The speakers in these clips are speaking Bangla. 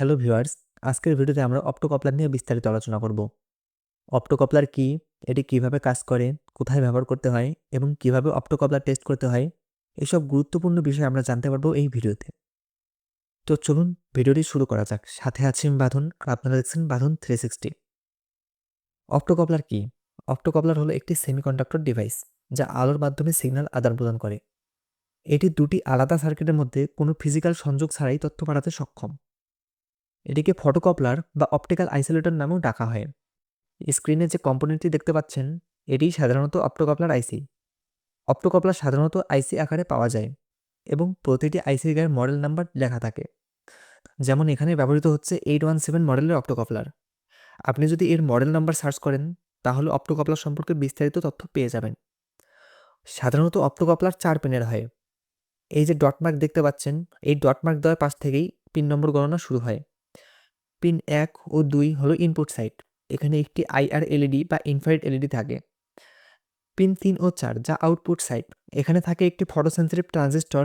হ্যালো ভিউয়ার্স, আজকের ভিডিওতে আমরা অপ্টোকপলার নিয়ে বিস্তারিত আলোচনা করব। অপ্টোকপলার কি, এটি কীভাবে কাজ করে, কোথায় ব্যবহার করতে হয় এবং কীভাবে অপ্টোকপলার টেস্ট করতে হয়, এসব গুরুত্বপূর্ণ বিষয় আমরা জানতে পারব এই ভিডিওতে। তো চলুন, ভিডিওটি শুরু করা যাক। সাথে আছি বাঁধন আর আপনারা দেখছেন বাঁধন থ্রি সিক্সটি অপ্টোকপলার কি, অপ্টোকপলার হলো একটি সেমিকন্ডাক্টর ডিভাইস যা আলোর মাধ্যমে সিগন্যাল আদান প্রদান করে। এটি দুটি আলাদা সার্কিটের মধ্যে কোনো ফিজিক্যাল সংযোগ ছাড়াই তথ্য পাঠাতে সক্ষম। এটিকে ফটোকপলার বা অপটিক্যাল আইসোলেটর নামেও ডাকা হয়। স্ক্রিনে যে কম্পোনেন্টটি দেখতে পাচ্ছেন, এটি সাধারণত অপ্টোকপলার আইসি। অপ্টোকপলার সাধারণত আইসি আকারে পাওয়া যায় এবং প্রতিটি আইসির গায়ে মডেল নাম্বার লেখা থাকে। যেমন এখানে ব্যবহৃত হচ্ছে এইট ওয়ান সেভেন মডেলের অপ্টোকপলার। আপনি যদি এর মডেল নাম্বার সার্চ করেন, তাহলে অপ্টোকপলার সম্পর্কে বিস্তারিত তথ্য পেয়ে যাবেন। সাধারণত অপ্টোকপলার চার পিনের হয়। এই যে ডট মার্ক দেখতে পাচ্ছেন, এই ডট মার্ক দেওয়ার পাশ থেকেই পিন নম্বর গণনা শুরু হয়। পিন এক ও দুই হলো ইনপুট সাইড এখানে একটি আইআর এলইডি বা ইনফ্রারেড এলইডি থাকে। পিন তিন ও চার যা আউটপুট সাইড এখানে থাকে একটি ফটোসেন্সিটিভ ট্রানজিস্টর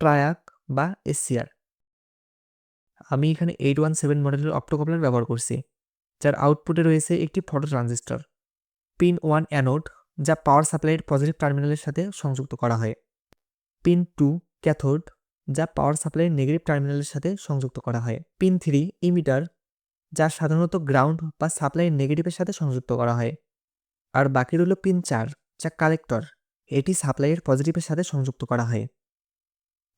ট্রায়াক বা এসসিআর আমি এখানে এইট ওয়ান সেভেন মডেলের অপ্টোকপলার ব্যবহার করছি, যার আউটপুটে রয়েছে একটি photo transistor pin one anode যা পাওয়ার সাপ্লাইয়ের পজিটিভ টার্মিনালের সাথে সংযুক্ত করা হয়। পিন টু ক্যাথোড যা পাওয়ার সাপ্লাইয়ের নেগেটিভ টার্মিনালের সাথে সংযুক্ত করা হয়। পিন থ্রি, ইমিটার, যা সাধারণত গ্রাউন্ড বা সাপ্লাইয়ের নেগেটিভের সাথে সংযুক্ত করা হয়। আর বাকি রইল পিন চার, যা কালেক্টর, এটি সাপ্লাইয়ের পজিটিভের সাথে সংযুক্ত করা হয়।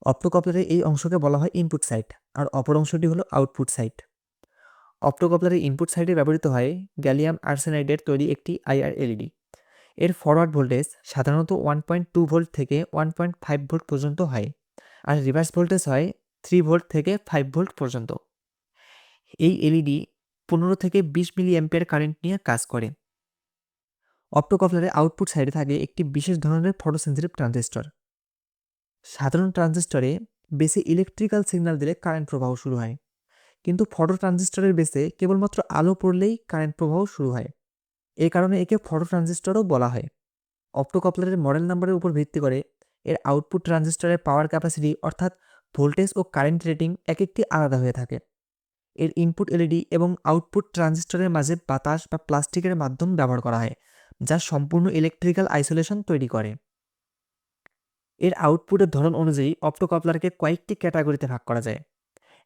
অপ্টোকপলারের এই অংশকে বলা হয় ইনপুট সাইট, আর অপর অংশটি হলো আউটপুট সাইট। অপ্টোকপলারের ইনপুট সাইডে ব্যবহৃত হয় গ্যালিয়াম আর্সেনাইডের তৈরি একটি আইআর এলইডি। এর ফরওয়ার্ড ভোল্টেজ সাধারণত ওয়ান পয়েন্ট টু ভোল্ট থেকে ওয়ান পয়েন্ট ফাইভ ভোল্ট পর্যন্ত হয়। আর রিভার্স ভোল্টেজ হয় থ্রি ভোল্ট থেকে ফাইভ ভোল্ট পর্যন্ত। এই এলইডি পনেরো থেকে বিশ মিলি অ্যাম্পিয়ার কারেন্ট নিয়ে কাজ করে। অপ্টোকপলারের আউটপুট সাইডে থাকে একটি বিশেষ ধরনের ফটোসেন্সিটিভ ট্রানজিস্টর সাধারণ ট্রানজিস্টরে বেসে ইলেকট্রিক্যাল সিগন্যাল দিলে কারেন্ট প্রবাহ শুরু হয়। কিন্তু ফটো ট্রানজিস্টরের বেসে কেবলমাত্র আলো পড়লেই কারেন্ট প্রবাহ শুরু হয়। এ কারণে একে ফটো ট্রানজিস্টরও বলা হয়। অপ্টোকপলারের মডেল নাম্বারের উপর ভিত্তি করে এর আউটপুট ট্রানজিস্টরের পাওয়ার ক্যাপাসিটি অর্থাৎ ভোল্টেজ ও কারেন্ট রেটিং এক একটি আলাদা হয়ে থাকে। এর ইনপুট এলইডি এবং আউটপুট ট্রানজিস্টরের মাঝে বাতাস বা প্লাস্টিকের মাধ্যম ব্যবহার করা হয়, যা সম্পূর্ণ ইলেকট্রিক্যাল আইসোলেশন তৈরি করে। এর আউটপুটের ধরন অনুযায়ী অপ্টোকপলারকে কয়েকটি ক্যাটাগরিতে ভাগ করা যায়।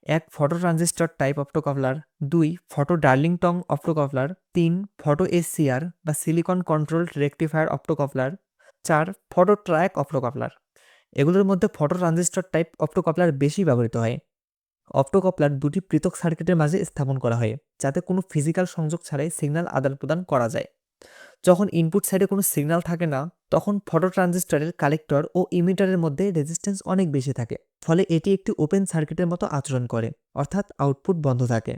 এক ফটো ট্রানজিস্টর টাইপ অপ্টোকপলার দুই ফটো ডার্লিংটং অপ্টোকপলার তিন ফটো এসসিআর বা সিলিকন কন্ট্রোলড রেকটিফায়ার অপ্টোকপলার চার ফটো ট্র্যাক অপ্টোকপলার এগুলোর মধ্যে ফটো ট্রানজিস্টর টাইপ অপ্টোকপলার বেশি ব্যবহৃত হয়। অপ্টোকপলার দুটি পৃথক সার্কিটের মাঝে স্থাপন করা হয়, যাতে কোনো ফিজিক্যাল সংযোগ ছাড়াই সিগন্যাল আদান প্রদান করা যায়। যখন ইনপুট সাইডে কোনো সিগন্যাল থাকে না, তখন ফটো ট্রানজিস্টরের কালেক্টর ও ইমিটারের মধ্যে রেজিস্ট্যান্স অনেক বেশি থাকে, ফলে এটি একটি ওপেন সার্কিটের মতো আচরণ করে, অর্থাৎ আউটপুট বন্ধ থাকে।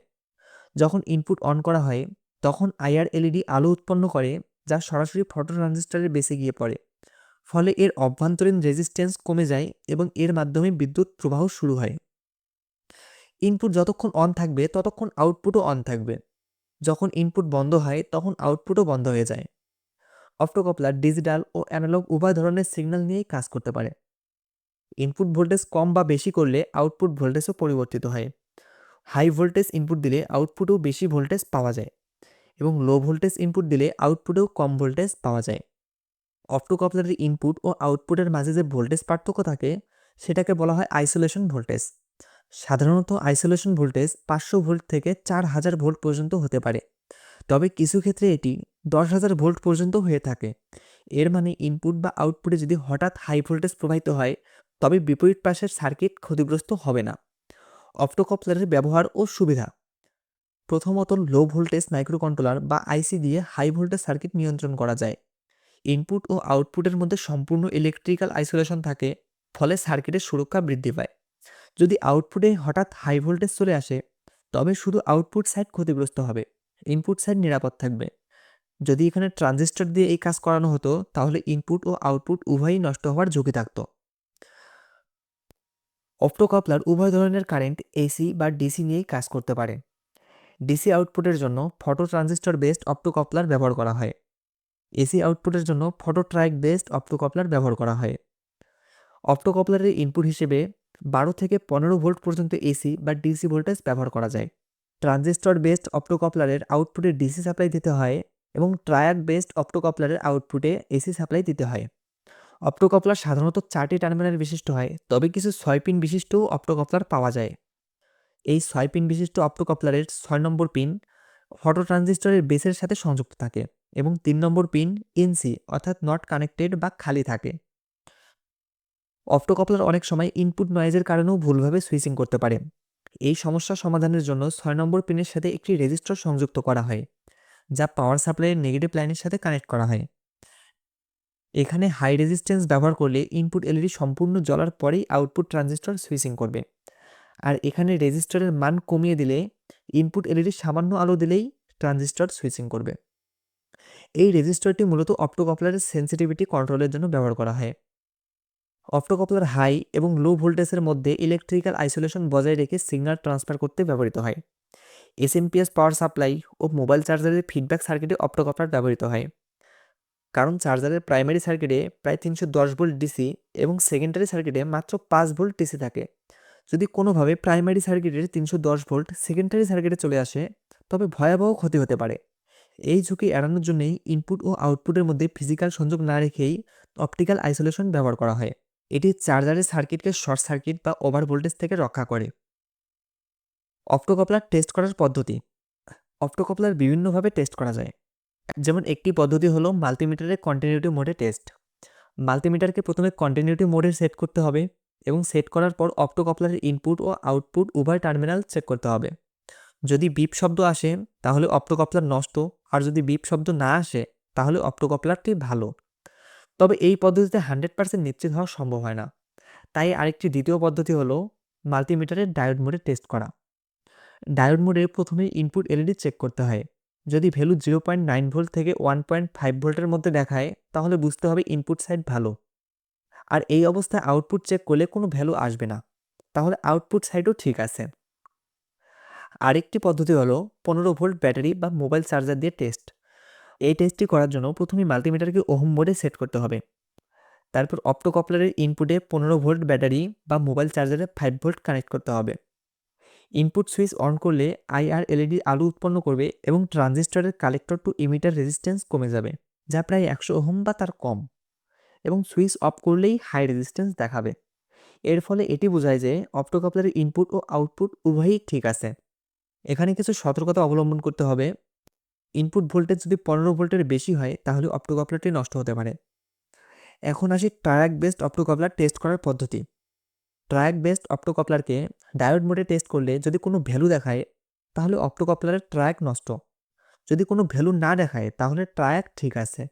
যখন ইনপুট অন করা হয়, তখন আইআর এলইডি আলো উৎপন্ন করে, যা সরাসরি ফটো ট্রানজিস্টরের বেসে গিয়ে পড়ে। ফলে এর অভ্যন্তরীণ রেজিস্ট্যান্স কমে যায় এবং এর মাধ্যমে বিদ্যুৎ প্রবাহ শুরু হয়। ইনপুট যতক্ষণ অন থাকবে, ততক্ষণ আউটপুটও অন থাকবে। যখন ইনপুট বন্ধ হয়, তখন আউটপুটও বন্ধ হয়ে যায়। অপ্টোকপলার ডিজিটাল ও অ্যানালগ উভয় ধরনের সিগন্যাল নিয়েই কাজ করতে পারে। ইনপুট ভোল্টেজ কম বা বেশি করলে আউটপুট ভোল্টেজও পরিবর্তিত হয়। হাই ভোল্টেজ ইনপুট দিলে আউটপুটেও বেশি ভোল্টেজ পাওয়া যায় এবং লো ভোল্টেজ ইনপুট দিলে আউটপুটেও কম ভোল্টেজ পাওয়া যায়। অপ্টোকপলারের ইনপুট ও আউটপুটের মাঝে যে ভোল্টেজ পার্থক্য থাকে, সেটাকে বলা হয় আইসোলেশন ভোল্টেজ সাধারণত আইসোলেশন ভোল্টেজ পাঁচশো ভোল্ট থেকে চার হাজার ভোল্ট পর্যন্ত হতে পারে। তবে কিছু ক্ষেত্রে এটি দশ হাজার ভোল্ট পর্যন্ত হয়ে থাকে। এর মানে ইনপুট বা আউটপুটে যদি হঠাৎ হাই ভোল্টেজ প্রবাহিত হয়, তবে বিপরীত পাশের সার্কিট ক্ষতিগ্রস্ত হবে না। অপ্টোকপলারের ব্যবহার ও সুবিধা। প্রথমত লো ভোল্টেজ মাইক্রোকন্ট্রোলার বা আইসি দিয়ে হাই ভোল্টেজ সার্কিট নিয়ন্ত্রণ করা যায়। ইনপুট ও আউটপুটের মধ্যে সম্পূর্ণ ইলেকট্রিক্যাল আইসোলেশন থাকে, ফলে সার্কিটের সুরক্ষা বৃদ্ধি পায়। যদি আউটপুটে হঠাৎ হাই ভোল্টেজ চলে আসে, তবে শুধু আউটপুট সাইড ক্ষতিগ্রস্ত হবে ইনপুট সাইড নিরাপদ থাকবে। যদি এখানে ট্রানজিস্টর দিয়ে এই কাজ করানো হতো, তাহলে ইনপুট ও আউটপুট উভয়ই নষ্ট হওয়ার ঝুঁকি থাকতো। অপ্টোকাপলার উভয় ধরনের কারেন্ট এসি বা ডিসি নিয়েই কাজ করতে পারে। ডিসি আউটপুটের জন্য ফটো ট্রানজিস্টর বেসড অপ্টোকপলার ব্যবহার করা হয়। এসি আউটপুটের জন্য ফটো ট্রাইক বেসড অপ্টোকপলার ব্যবহার করা হয়। অপ্টোকপলারের ইনপুট হিসেবে বারো থেকে পনেরো ভোল্ট পর্যন্ত এসি বা ডিসি ভোল্টেজ ব্যবহার করা যায়। ট্রানজিস্টর বেসড অপ্টোকপলারের আউটপুটে ডিসি সাপ্লাই দিতে হয় এবং ট্রায়াক বেসড অপ্টোকপলারের আউটপুটে এসি সাপ্লাই দিতে হয়। অপ্টোকপলার সাধারণত চারটি টার্মিনাল বিশিষ্ট হয়, তবে কিছু ছয় পিন বিশিষ্টও অপ্টোকপলার পাওয়া যায়। এই ছয় পিন বিশিষ্ট অপ্টোকপলারের ছয় নম্বর পিন ফটো ট্রানজিস্টরের বেসের সাথে সংযুক্ত থাকে। এবং তিন নম্বর পিন ইনসি অর্থাৎ নট কানেক্টেড বা খালি থাকে। অপ্টোকপলার অনেক সময় ইনপুট নয়েজের কারণেও ভুলভাবে সুইচিং করতে পারে। এই সমস্যা সমাধানের জন্য ছয় নম্বর পিনের সাথে একটি রেজিস্টার সংযুক্ত করা হয়, যা পাওয়ার সাপ্লাইয়ের নেগেটিভ লাইনের সাথে কানেক্ট করা হয়। এখানে হাই রেজিস্ট্যান্স ব্যবহার করলে ইনপুট এলইডি সম্পূর্ণ জ্বলার পরেই আউটপুট ট্রানজিস্টর সুইচিং করবে। আর এখানে রেজিস্টারের মান কমিয়ে দিলে ইনপুট এলইডি সামান্য আলো দিলেই ট্রানজিস্টর সুইচিং করবে। এই রেজিস্টারটি মূলত অপ্টোকপলারের সেন্সিটিভিটি কন্ট্রোলের জন্য ব্যবহার করা হয়। অপ্টোকপলার হাই এবং লো ভোল্টেজের মধ্যে ইলেকট্রিক্যাল আইসোলেশন বজায় রেখে সিগন্যাল ট্রান্সফার করতে ব্যবহৃত হয়। এসএমপিএস পাওয়ার সাপ্লাই ও মোবাইল চার্জারের ফিডব্যাক সার্কিটে অপ্টোকপলার ব্যবহৃত হয়। কারণ চার্জারের প্রাইমারি সার্কিটে প্রায় তিনশো দশ ভোল্ট ডিসি এবং সেকেন্ডারি সার্কিটে মাত্র পাঁচ ভোল্ট ডিসি থাকে। যদি কোনোভাবে প্রাইমারি সার্কিটের তিনশো দশ ভোল্ট সেকেন্ডারি সার্কিটে চলে আসে, তবে ভয়াবহ ক্ষতি হতে পারে। এই ঝুঁকি এড়ানোর জন্যই ইনপুট ও আউটপুটের মধ্যে ফিজিক্যাল সংযোগ না রেখেই অপটিক্যাল আইসোলেশন ব্যবহার করা হয়। এটি চার্জারের সার্কিটকে শর্ট সার্কিট বা ওভার ভোল্টেজ থেকে রক্ষা করে। অপ্টোকপলার টেস্ট করার পদ্ধতি। অপ্টোকপলার বিভিন্নভাবে টেস্ট করা যায়। যেমন একটি পদ্ধতি হলো মাল্টিমিটারের কন্টিনিউটি মোডে টেস্ট মাল্টিমিটারকে প্রথমে কন্টিনিউটি মোডে সেট করতে হবে এবং সেট করার পর অপ্টোকপলারের ইনপুট ও আউটপুট উভয় টার্মিনাল চেক করতে হবে। যদি বিপ শব্দ আসে, তাহলে অপ্টোকপলার নষ্ট আর যদি বিপ শব্দ না আসে, তাহলে অপ্টোকপলারটি ভালো। তবে এই পদ্ধতিতে হান্ড্রেড পার্সেন্ট নিশ্চিত হওয়া সম্ভব হয় না। তাই আরেকটি দ্বিতীয় পদ্ধতি হলো মাল্টিমিটারের ডায়োড মোডে টেস্ট করা। ডায়োড মোডে প্রথমে ইনপুট এলইডি চেক করতে হয়। যদি value zero point nine volt থেকে ওয়ান পয়েন্ট ফাইভ ভোল্টের মধ্যে দেখায়, তাহলে বুঝতে হবে ইনপুট সাইড ভালো। আর এই অবস্থায় আউটপুট চেক করলে কোনো ভ্যালু আসবে না। তাহলে আউটপুট সাইডও ঠিক আছে। আরেকটি পদ্ধতি হলো পনেরো ভোল্ট ব্যাটারি বা মোবাইল চার্জার দিয়ে টেস্ট। এই টেস্টটি করার জন্য প্রথমে মাল্টিমিটারকে ওহম মোডে সেট করতে হবে। তারপর অপ্টোকপলারের ইনপুটে পনেরো ভোল্ট ব্যাটারি বা মোবাইল চার্জারে ফাইভ ভোল্ট কানেক্ট করতে হবে। ইনপুট সুইচ অন করলে আইআর এলইডি আলো উৎপন্ন করবে এবং ট্রানজিস্টরের কালেক্টর টু ইমিটার রেজিস্ট্যান্স কমে যাবে, যা প্রায় একশো ওহম বা তার কম। এবং সুইচ অফ করলেই হাই রেজিস্ট্যান্স দেখাবে। এর ফলে এটি বোঝায় যে অপ্টোকপলারের ইনপুট ও আউটপুট উভয়ই ঠিক আছে। এখানে কিছু সতর্কতা অবলম্বন করতে হবে। ইনপুট ভোল্টেজ যদি পনেরো ভোল্টের বেশি হয়, তাহলে অপ্টোকপলারটি নষ্ট হতে পারে। এখন আসি ট্রায়াক বেসড অপ্টোকপলার টেস্ট করার পদ্ধতি। ট্রায়াক বেসড অপ্টোকপলারকে ডায়োড মোডে টেস্ট করলে যদি কোনো ভ্যালু দেখায়, তাহলে অপ্টোকপলারের ট্রায়াক নষ্ট। যদি কোনো ভ্যালু না দেখায়, তাহলে ট্রায়াক ঠিক আছে।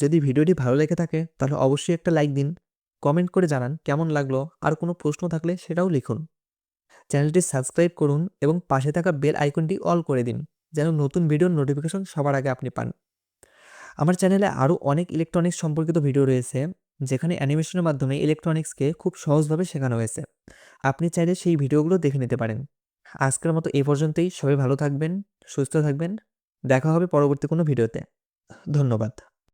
যদি ভিডিওটি ভালো লেগে থাকে, তাহলে অবশ্যই একটা লাইক দিন। কমেন্ট করে জানান কেমন লাগল, আর কোনো প্রশ্ন থাকলে সেটাও লিখুন। চ্যানেলটি সাবস্ক্রাইব করুন এবং পাশে থাকা বেল আইকনটি অল করে দিন, যেন নতুন ভিডিওর নোটিফিকেশন সবার আগে আপনি পান। আমার চ্যানেলে আরও অনেক ইলেকট্রনিক্স সম্পর্কিত ভিডিও রয়েছে, যেখানে অ্যানিমেশনের মাধ্যমে ইলেকট্রনিক্সকে খুব সহজভাবে শেখানো হয়েছে। আপনি চাইলে সেই ভিডিওগুলো দেখে নিতে পারেন। আজকের মতো এই পর্যন্তই। সবাই ভালো থাকবেন, সুস্থ থাকবেন। দেখা হবে পরবর্তী কোনো ভিডিওতে ধন্যবাদ।